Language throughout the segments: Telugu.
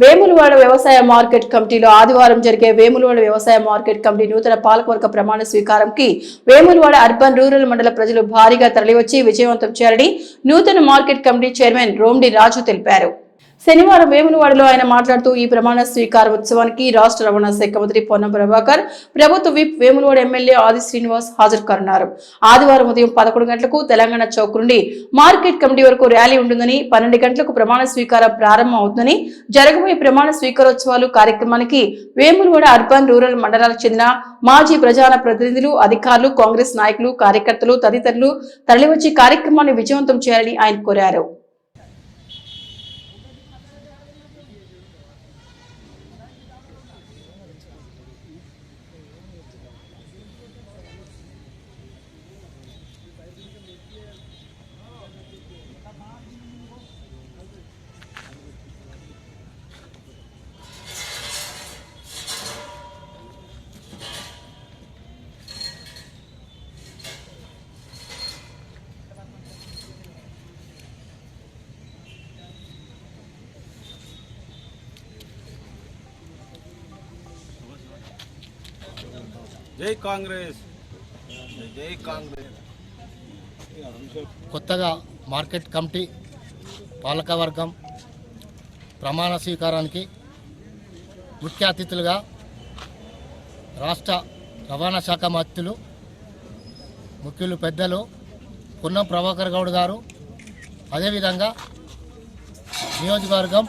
వేములవాడ వ్యవసాయ మార్కెట్ కమిటీలో ఆదివారం జరిగే వేములవాడ వ్యవసాయ మార్కెట్ కమిటీ నూతన పాలకవర్గ ప్రమాణ స్వీకారంకి వేములవాడ అర్బన్ రూరల్ మండల ప్రజలు భారీగా తరలివచ్చి విజయవంతం చేయాలని నూతన market committee chairman Romdi Raju తెలిపారు. శనివారం వేములవాడలో ఆయన మాట్లాడుతూ ఈ ప్రమాణ స్వీకార ఉత్సవానికి రాష్ట్ర రవాణా శాఖ మంత్రి పొన్నం ప్రభాకర్ ప్రభుత్వ విప్ వేములవాడ ఎమ్మెల్యే ఆది శ్రీనివాస్ హాజరు కానున్నారు ఆదివారం ఉదయం పదకొండు గంటలకు తెలంగాణ చౌక్ నుండి మార్కెట్ కమిటీ వరకు ర్యాలీ ఉంటుందని పన్నెండు గంటలకు ప్రమాణ స్వీకారం ప్రారంభం అవుతుందని జరగబోయే ప్రమాణ స్వీకారోత్సవాలు కార్యక్రమానికి వేములవాడ అర్బన్ రూరల్ మండలాలకు చెందిన మాజీ ప్రజాన ప్రతినిధులు అధికారులు కాంగ్రెస్ నాయకులు కార్యకర్తలు తదితరులు తరలివచ్చి కార్యక్రమాన్ని విజయవంతం చేయాలని ఆయన కోరారు. జై కాంగ్రెస్. జై కాంగ్రెస్. కొత్తగా మార్కెట్ కమిటీ పాలకవర్గం ప్రమాణ స్వీకారానికి ముఖ్య అతిథులుగా రాష్ట్ర రవాణా శాఖ మంత్రులు ముఖ్యులు పెద్దలు పున్నం ప్రభాకర్ గౌడ్ గారు అదేవిధంగా నియోజకవర్గం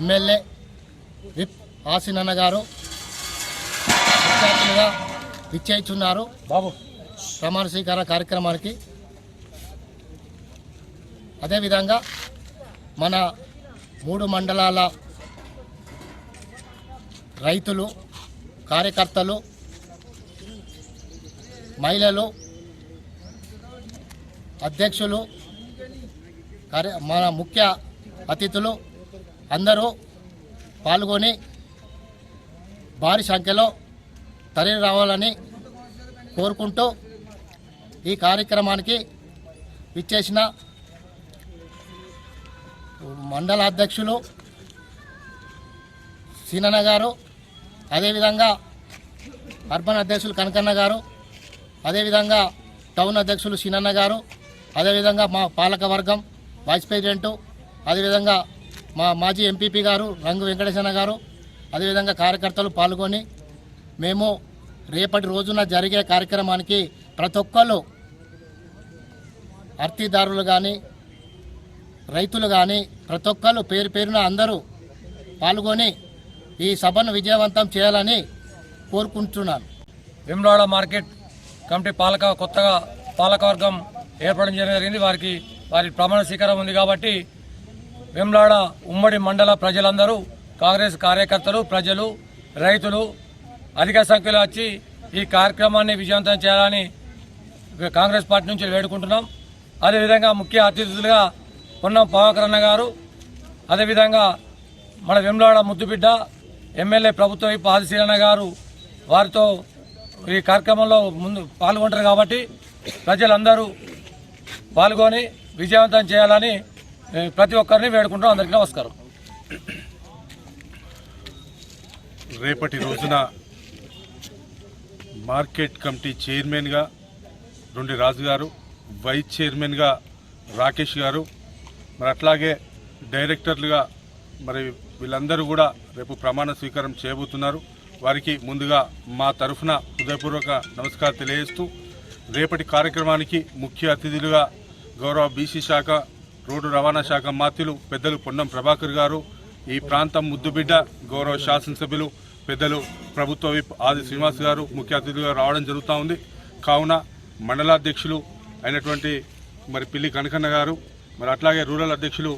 ఎమ్మెల్యే విప్ ఆసినన్న గారు ముఖ్య అతిథులుగా విచ్చేస్తున్నారు బాబు. ప్రమాణ స్వీకార కార్యక్రమానికి. అదేవిధంగా మన మూడు మండలాల రైతులు కార్యకర్తలు మహిళలు అధ్యక్షులు కార్య మన ముఖ్య అతిథులు అందరూ పాల్గొని భారీ సంఖ్యలో తరలి రావాలని కోరుకుంటూ ఈ కార్యక్రమానికి విచ్చేసిన మండల అధ్యక్షులు సీనన్న గారు అదేవిధంగా అర్బన్ అధ్యక్షులు కనకన్న గారు అదేవిధంగా టౌన్ అధ్యక్షులు సీనన్న గారు అదేవిధంగా మా పాలక వర్గం వైస్ ప్రెసిడెంటు అదేవిధంగా మా మాజీ ఎంపీపీ గారు రంగు వెంకటేశన్న గారు అదేవిధంగా కార్యకర్తలు పాల్గొని మేము రేపటి రోజున జరిగే కార్యక్రమానికి ప్రతి ఒక్కరు అర్తీదారులు కానీ రైతులు కానీ ప్రతి ఒక్కరు పేరు పేరున అందరూ పాల్గొని ఈ సభను విజయవంతం చేయాలని కోరుకుంటున్నాను. వెమ్లాడ మార్కెట్ కమిటీ పాలక కొత్తగా పాలకవర్గం ఏర్పడడం జరిగింది. వారికి వారి ప్రమాణ స్వీకారం ఉంది కాబట్టి వెమ్లాడ ఉమ్మడి మండల ప్రజలందరూ కాంగ్రెస్ కార్యకర్తలు ప్రజలు రైతులు అధిక సంఖ్యలో వచ్చి ఈ కార్యక్రమాన్ని విజయవంతం చేయాలని కాంగ్రెస్ పార్టీ నుంచి వేడుకుంటున్నాం. అదేవిధంగా ముఖ్య అతిథులుగా పొన్నం అన్న గారు అదేవిధంగా మన వెమ్లాడ ముద్దుబిడ్డ ఎమ్మెల్యే ప్రభుత్వ వైపు ఆదిశీలన్న గారు వారితో ఈ కార్యక్రమంలో ముందు పాల్గొంటారు కాబట్టి ప్రజలందరూ పాల్గొని విజయవంతం చేయాలని ప్రతి ఒక్కరిని వేడుకుంటాం అందరికీ నమస్కారం. రేపటి రోజున మార్కెట్ కమిటీ చైర్మన్గా రెండు రాజు గారు వైస్ చైర్మన్గా రాకేష్ గారు మరి అట్లాగే డైరెక్టర్లుగా మరి వీళ్ళందరూ కూడా రేపు ప్రమాణ స్వీకారం చేయబోతున్నారు. వారికి ముందుగా మా తరఫున హృదయపూర్వక నమస్కారం తెలియజేస్తూ రేపటి కార్యక్రమానికి ముఖ్య అతిథులుగా గౌరవ బీసీ శాఖ రోడ్డు రవాణా శాఖ మాత్యులు పెద్దలు పొన్నం ప్రభాకర్ గారు ఈ ప్రాంతం ముద్దుబిడ్డ గౌరవ శాసనసభ్యులు పెద్దలు ప్రభుత్వ విప్ ఆది శ్రీనివాస్ గారు ముఖ్య అతిథిగా రావడం జరుగుతూ ఉంది. కావున మండలాధ్యక్షులు అయినటువంటి మరి పిల్లి కనకన్న గారు మరి అట్లాగే రూరల్ అధ్యక్షులు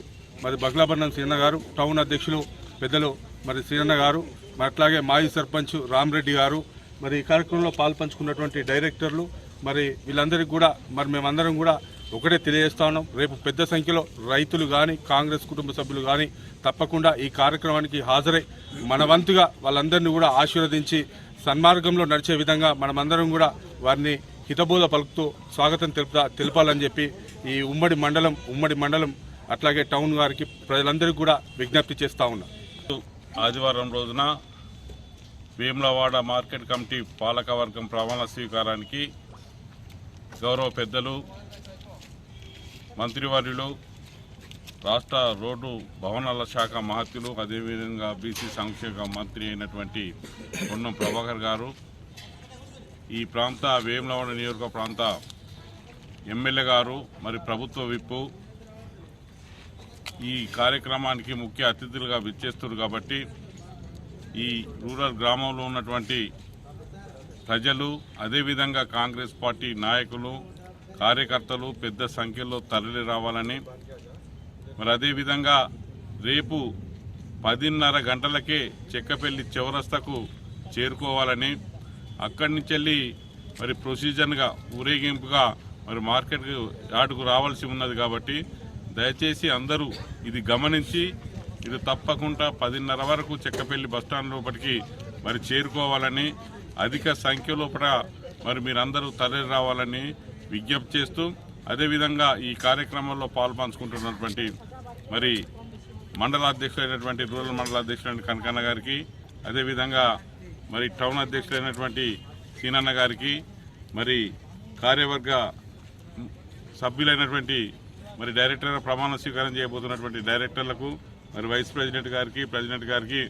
మరి బగ్లాబర్ణం సీనన్న గారు టౌన్ అధ్యక్షులు పెద్దలు మరి సీనన్న గారు మరి అట్లాగే మాజీ సర్పంచ్ రామరెడ్డి గారు మరి ఈ కార్యక్రమంలో పాల్పంచుకున్నటువంటి డైరెక్టర్లు మరి వీళ్ళందరికీ కూడా మరి మేమందరం కూడా ఒకటే తెలియజేస్తా ఉన్నాం. రేపు పెద్ద సంఖ్యలో రైతులు కానీ కాంగ్రెస్ కుటుంబ సభ్యులు కానీ తప్పకుండా ఈ కార్యక్రమానికి హాజరై మన వంతుగా వాళ్ళందరినీ కూడా ఆశీర్వదించి సన్మార్గంలో నడిచే విధంగా మనమందరం కూడా వారిని హితబోధ పలుకుతూ స్వాగతం తెలుపుతా తెలపాలని చెప్పి ఈ ఉమ్మడి మండలం ఉమ్మడి మండలం అట్లాగే టౌన్ వారికి ప్రజలందరికీ కూడా విజ్ఞప్తి చేస్తా ఉన్నాం. ఆదివారం రోజున వేములవాడ మార్కెట్ కమిటీ పాలకవర్గం ప్రమాణ స్వీకారానికి గౌరవ పెద్దలు మంత్రివర్యులు రాష్ట్ర రోడ్డు భవనాల శాఖ మహత్యులు అదేవిధంగా బీసీ సంక్షేమ మంత్రి అయినటువంటి పొన్నం ప్రభాకర్ గారు ఈ ప్రాంత వేములవాడ నియోజక ప్రాంత ఎమ్మెల్యే గారు మరి ప్రభుత్వ విప్పు ఈ కార్యక్రమానికి ముఖ్య అతిథులుగా విచ్చేస్తున్నారు కాబట్టి ఈ రూరల్ గ్రామంలో ఉన్నటువంటి ప్రజలు అదేవిధంగా కాంగ్రెస్ పార్టీ నాయకులు కార్యకర్తలు పెద్ద సంఖ్యలో తరలి రావాలని మరి అదేవిధంగా రేపు పదిన్నర గంటలకే చెక్కపల్లి చౌరస్తకు చేరుకోవాలని అక్కడి నుంచి వెళ్ళి మరి ప్రొసీజర్గా ఊరేగింపుగా మరి మార్కెట్ యార్డుకు రావాల్సి ఉన్నది కాబట్టి దయచేసి అందరూ ఇది గమనించి ఇది తప్పకుండా పదిన్నర వరకు చెక్కపల్లి బస్టాండ్ లోపలికి మరి చేరుకోవాలని అధిక సంఖ్య లోపల మరి మీరందరూ తరలి రావాలని విజ్ఞప్తి చేస్తూ అదేవిధంగా ఈ కార్యక్రమంలో పాల్పంచుకుంటున్నటువంటి మరి మండల అధ్యక్షులైనటువంటి రూరల్ మండల అధ్యక్షులైన కనకన్న గారికి అదేవిధంగా మరి టౌన్ అధ్యక్షులైనటువంటి సీనన్న గారికి మరి కార్యవర్గ సభ్యులైనటువంటి మరి డైరెక్టర్ ప్రమాణ స్వీకారం చేయబోతున్నటువంటి డైరెక్టర్లకు మరి వైస్ ప్రెసిడెంట్ గారికి ప్రెసిడెంట్ గారికి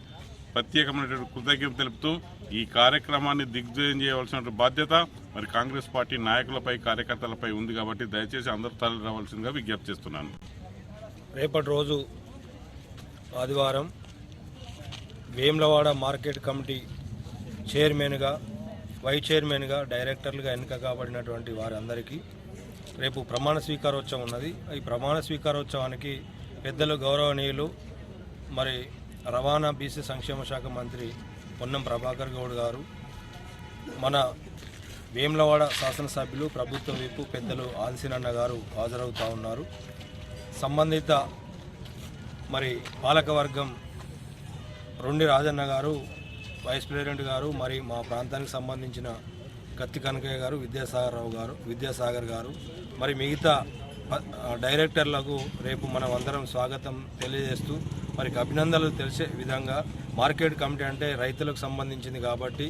ప్రత్యేకమైనటువంటి కృతజ్ఞత తెలుపుతూ ఈ కార్యక్రమాన్ని దిగ్విజయం చేయవలసిన బాధ్యత మరి కాంగ్రెస్ పార్టీ నాయకులపై కార్యకర్తలపై ఉంది కాబట్టి దయచేసి అందరూ తరలి రావాల్సిందిగా విజ్ఞప్తి చేస్తున్నాను. రేపటి రోజు ఆదివారం వేములవాడ మార్కెట్ కమిటీ చైర్మన్గా వైస్ చైర్మన్గా డైరెక్టర్లుగా ఎన్నిక కాబడినటువంటి వారందరికీ రేపు ప్రమాణ స్వీకారోత్సవం ఉన్నది. ఈ ప్రమాణ స్వీకారోత్సవానికి పెద్దలు గౌరవనీయులు మరి రవాణా బీసీ సంక్షేమ శాఖ మంత్రి పొన్నం ప్రభాకర్ గౌడ్ గారు మన వేములవాడ శాసనసభ్యులు ప్రభుత్వ వైపు పెద్దలు ఆదిశనన్న గారు హాజరవుతూ ఉన్నారు. సంబంధిత మరి పాలకవర్గం రొండి రాజన్న గారు వైస్ ప్రెసిడెంట్ గారు మరి మా ప్రాంతానికి సంబంధించిన కత్తి కనకయ్య గారు విద్యాసాగర్ రావు గారు విద్యాసాగర్ గారు మరి మిగతా డైరెక్టర్లకు రేపు మనం అందరం స్వాగతం తెలియజేస్తూ మరి అభినందనలు తెలిసే విధంగా మార్కెట్ కమిటీ అంటే రైతులకు సంబంధించింది కాబట్టి